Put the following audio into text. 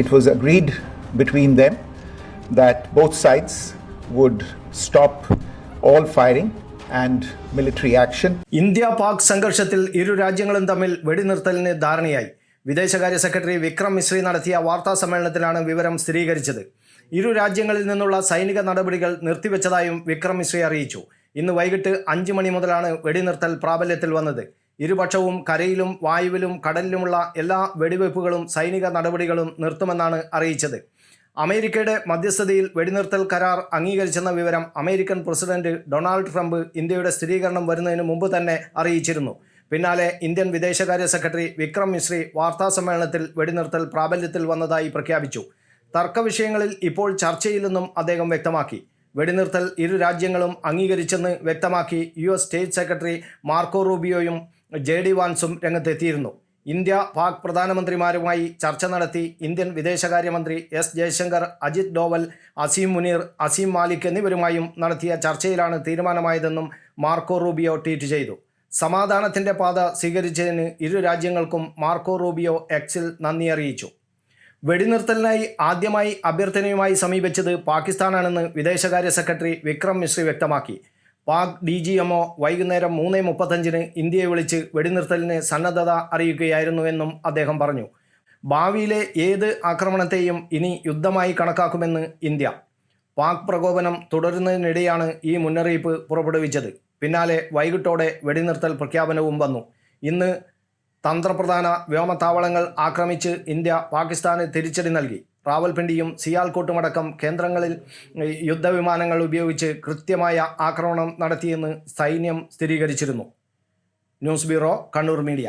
it was agreed between them that both sides would stop all firing and military action. India Pak സംഘർഷത്തിൽ ഇരു രാജ്യങ്ങളും തമ്മിൽ വെടിനിർത്തലിന് ധാരണയായി. വിദേശകാര്യ സെക്രട്ടറി വിക്രം മിശ്രി നടത്തിയ വാർത്താ സമ്മേളനത്തിലാണ് വിവരം സ്ഥിരീകരിച്ചത്. ഇരു രാജ്യങ്ങളിൽ നിന്നുള്ള സൈനിക നടപടികൾ നിർത്തിവെച്ചതായും വിക്രം മിശ്രി അറിയിച്ചു. ഇന്ന് വൈകിട്ട് അഞ്ച് മണി മുതലാണ് വെടിനിർത്തൽ പ്രാബല്യത്തിൽ വന്നത്. ഇരുപക്ഷവും കരയിലും വായുവിലും കടലിലുമുള്ള എല്ലാ വെടിവയ്പ്പുകളും സൈനിക നടപടികളും നിർത്തുമെന്നാണ് അറിയിച്ചത്. അമേരിക്കയുടെ മധ്യസ്ഥതയിൽ വെടിനിർത്തൽ കരാർ അംഗീകരിച്ചെന്ന വിവരം അമേരിക്കൻ പ്രസിഡന്റ് ഡൊണാൾഡ് ട്രംപ് ഇന്ത്യയുടെ സ്ഥിരീകരണം വരുന്നതിന് മുമ്പ് തന്നെ അറിയിച്ചിരുന്നു. പിന്നാലെ ഇന്ത്യൻ വിദേശകാര്യ സെക്രട്ടറി വിക്രം മിശ്രി വാർത്താസമ്മേളനത്തിൽ വെടിനിർത്തൽ പ്രാബല്യത്തിൽ വന്നതായി പ്രഖ്യാപിച്ചു. തർക്കവിഷയങ്ങളിൽ ഇപ്പോൾ ചർച്ചയില്ലെന്നും അദ്ദേഹം വ്യക്തമാക്കി. വെടിനിർത്തൽ ഇരു രാജ്യങ്ങളും അംഗീകരിച്ചെന്ന് വ്യക്തമാക്കി U S state secretary Marco റൂബിയോയും J D വാൻസും രംഗത്തെത്തിയിരുന്നു. ഇന്ത്യ പാക് പ്രധാനമന്ത്രിമാരുമായി ചർച്ച നടത്തി ഇന്ത്യൻ വിദേശകാര്യമന്ത്രി എസ് ജയശങ്കർ അജിത് ഡോവൽ അസീം മുനീർ അസീം മാലിക് എന്നിവരുമായും നടത്തിയ ചർച്ചയിലാണ് തീരുമാനമായതെന്നും മാർക്കോ റൂബിയോ ട്വീറ്റ് ചെയ്തു. സമാധാനത്തിന്റെ പാത സ്വീകരിച്ചതിന് ഇരു രാജ്യങ്ങൾക്കും മാർക്കോ റൂബിയോ എക്സിൽ നന്ദി അറിയിച്ചു. വെടിനിർത്തലിനായി ആദ്യമായി അഭ്യർത്ഥനയുമായി സമീപിച്ചത് പാകിസ്ഥാനാണെന്ന് വിദേശകാര്യ സെക്രട്ടറി വിക്രം മിശ്രി വ്യക്തമാക്കി. പാക് ഡി ജി എംഒ വൈകുന്നേരം മൂന്ന് മുപ്പത്തഞ്ചിന് ഇന്ത്യയെ വിളിച്ച് വെടിനിർത്തലിന് സന്നദ്ധത അറിയിക്കുകയായിരുന്നുവെന്നും അദ്ദേഹം പറഞ്ഞു. ഭാവിയിലെ ഏത് ആക്രമണത്തെയും ഇനി യുദ്ധമായി കണക്കാക്കുമെന്ന് ഇന്ത്യ. പാക് പ്രകോപനം തുടരുന്നതിനിടെയാണ് ഈ മുന്നറിയിപ്പ് പുറപ്പെടുവിച്ചത്. പിന്നാലെ വൈകിട്ടോടെ വെടിനിർത്തൽ പ്രഖ്യാപനവും വന്നു. ഇന്ന് തന്ത്രപ്രധാന വ്യോമത്താവളങ്ങൾ ആക്രമിച്ച് ഇന്ത്യ പാകിസ്ഥാന് തിരിച്ചടി നൽകി. റാവൽപിണ്ടിയും സിയാൽകോട്ടുമടക്കം കേന്ദ്രങ്ങളിൽ യുദ്ധവിമാനങ്ങൾ ഉപയോഗിച്ച് കൃത്യമായ ആക്രമണം നടത്തിയെന്ന് സൈന്യം സ്ഥിരീകരിച്ചിരുന്നു. News bureau Kannur media.